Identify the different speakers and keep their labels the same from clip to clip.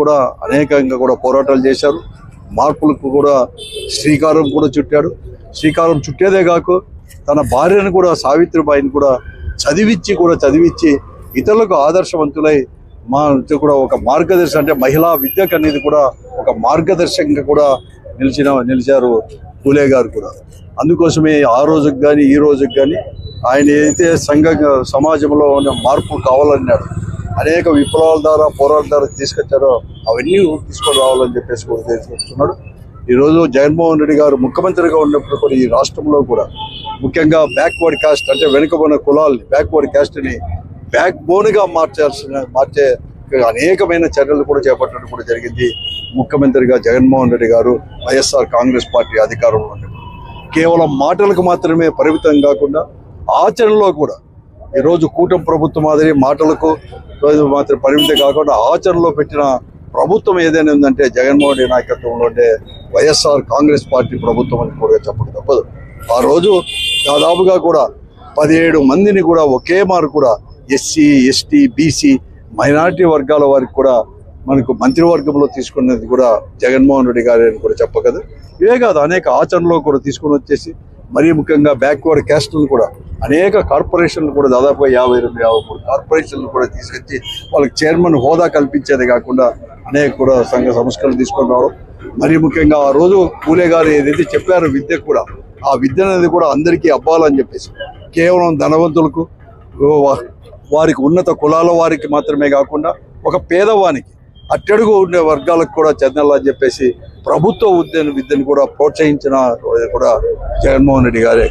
Speaker 1: కూడా అనేకంగా కూడా పోరాటాలు చేశారు. మార్పులకు కూడా శ్రీకారం కూడా చుట్టాడు. శ్రీకారం చుట్టేదే కాక తన భార్యను కూడా సావిత్రిబాయిని కూడా చదివించి కూడా చదివించి ఇతరులకు ఆదర్శవంతులై మా కూడా ఒక మార్గదర్శి అంటే మహిళా విద్యకు అనేది కూడా ఒక మార్గదర్శకంగా కూడా నిలిచిన నిలిచారు పూలే గారు కూడా. అందుకోసమే ఆ రోజుకి కానీ ఈ రోజుకి కానీ ఆయన ఏదైతే సంఘ సమాజంలో ఉన్న మార్పు కావాలన్నాడు అనేక విప్లవాల ద్వారా పోరాటాల ద్వారా తీసుకొచ్చారో అవన్నీ తీసుకొని రావాలని చెప్పేసి కూడా తీసుకొస్తున్నాడు ఈరోజు జగన్మోహన్ రెడ్డి గారు ముఖ్యమంత్రిగా ఉన్నప్పుడు కూడా ఈ రాష్ట్రంలో కూడా ముఖ్యంగా బ్యాక్వర్డ్ కాస్ట్ అంటే వెనుకబడిన కులాల్ని బ్యాక్వర్డ్ కాస్ట్ని బ్యాక్ బోన్గా మార్చాల్సిన మార్చే అనేకమైన చర్యలు కూడా చేపట్టడం కూడా జరిగింది. ముఖ్యమంత్రిగా జగన్మోహన్ రెడ్డి గారు వైఎస్ఆర్ కాంగ్రెస్ పార్టీ అధికారంలో ఉన్నప్పుడు. కేవలం మాటలకు మాత్రమే పరిమితం కాకుండా ఆచరణలో కూడా ఈరోజు కూటమి ప్రభుత్వం మాదిరి మాటలకు రోజు మాత్రం పరిమితి కాకుండా ఆచరణలో పెట్టిన ప్రభుత్వం ఏదైనా ఉందంటే జగన్మోహన్ రెడ్డి నాయకత్వంలో ఉండే వైఎస్ఆర్ కాంగ్రెస్ పార్టీ ప్రభుత్వం అని కూడా చెప్పడం తప్పదు. ఆ రోజు దాదాపుగా కూడా పదిహేడు మందిని కూడా ఒకే మారు కూడా ఎస్సీ ఎస్టీ బీసీ మైనారిటీ వర్గాల వారికి కూడా మనకు మంత్రివర్గంలో తీసుకున్నది కూడా జగన్మోహన్ రెడ్డి గారి అని కూడా చెప్పగలదు ఇవే కాదు అనేక ఆచరణలో కూడా తీసుకొని వచ్చేసి మరీ ముఖ్యంగా బ్యాక్వర్డ్ క్యాస్టులు కూడా అనేక కార్పొరేషన్లు కూడా దాదాపు యాభై రెండు యాభై మూడు కార్పొరేషన్లు కూడా తీసుకొచ్చి వాళ్ళకి చైర్మన్ హోదా కల్పించేది కాకుండా అనేక కూడా సంఘ సంస్కరణలు తీసుకొని రావడం. మరీ ముఖ్యంగా ఆ రోజు పూలే గారు ఏదైతే చెప్పారో విద్య కూడా ఆ విద్య అనేది కూడా అందరికీ అవ్వాలని చెప్పేసి కేవలం ధనవంతులకు వారికి ఉన్నత కులాల వారికి మాత్రమే కాకుండా ఒక పేదవానికి అట్టడుగు ఉండే వర్గాలకు కూడా చెందాలని చెప్పేసి ప్రభుత్వ విద్యను విద్యను కూడా ప్రోత్సహించిన కూడా జగన్మోహన్ రెడ్డి గారే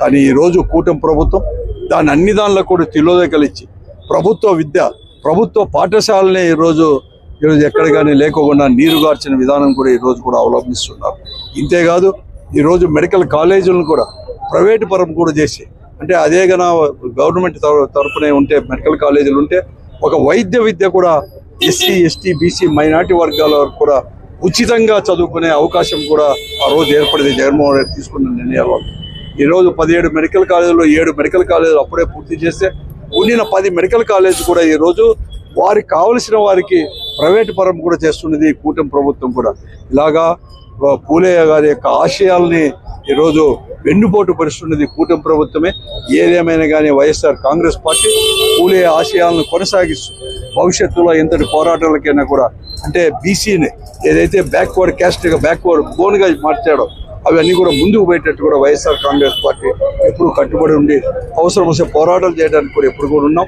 Speaker 1: కానీ ఈరోజు కూటమి ప్రభుత్వం దాని అన్ని దానిలో కూడా తిలోదకలిచ్చి ప్రభుత్వ విద్య ప్రభుత్వ పాఠశాలనే ఈరోజు ఈరోజు ఎక్కడ కానీ లేకోకుండా నీరు గార్చిన విధానం కూడా ఈరోజు కూడా అవలంబిస్తున్నారు. ఇంతేకాదు ఈరోజు మెడికల్ కాలేజీలను కూడా ప్రైవేటు పరం కూడా చేసి అంటే అదే గన గవర్నమెంట్ తర- ఉంటే మెడికల్ కాలేజీలు ఉంటే ఒక వైద్య విద్య కూడా ఎస్సీ ఎస్టీ బీసీ మైనార్టీ వర్గాల వరకు కూడా ఉచితంగా చదువుకునే అవకాశం కూడా ఆ రోజు ఏర్పడింది. జగన్మోహన్ రెడ్డి తీసుకున్న నిర్ణయాల. ఈరోజు ఈ రోజు పదిహేడు మెడికల్ కాలేజీలో ఏడు మెడికల్ కాలేజీలు అప్పుడే పూర్తి చేస్తే ఉండిన పది మెడికల్ కాలేజ్ కూడా ఈ రోజు వారికి కావలసిన వారికి ప్రైవేట్ పరం కూడా చేస్తున్నది కూటమి ప్రభుత్వం కూడా. ఇలాగా పూలయ్య గారి యొక్క ఆశయాల్ని ఈరోజు వెన్నుపోటు పరుస్తున్నది కూటమి ప్రభుత్వమే. ఏదేమైనా కానీ వైఎస్ఆర్ కాంగ్రెస్ పార్టీ పూలే ఆశయాలను కొనసాగిస్తూ భవిష్యత్తులో ఎంతటి పోరాటాలకైనా కూడా అంటే బీసీని ఏదైతే బ్యాక్వర్డ్ క్యాస్ట్గా బ్యాక్వర్డ్ బోన్గా మార్చాడో అవన్నీ కూడా ముందుకు పోయేటట్టు కూడా వైఎస్ఆర్ కాంగ్రెస్ పార్టీ ఎప్పుడు కట్టుబడి ఉండి అవసరం వస్తే పోరాటాలు చేయడానికి కూడా ఎప్పుడు కూడా ఉన్నాం.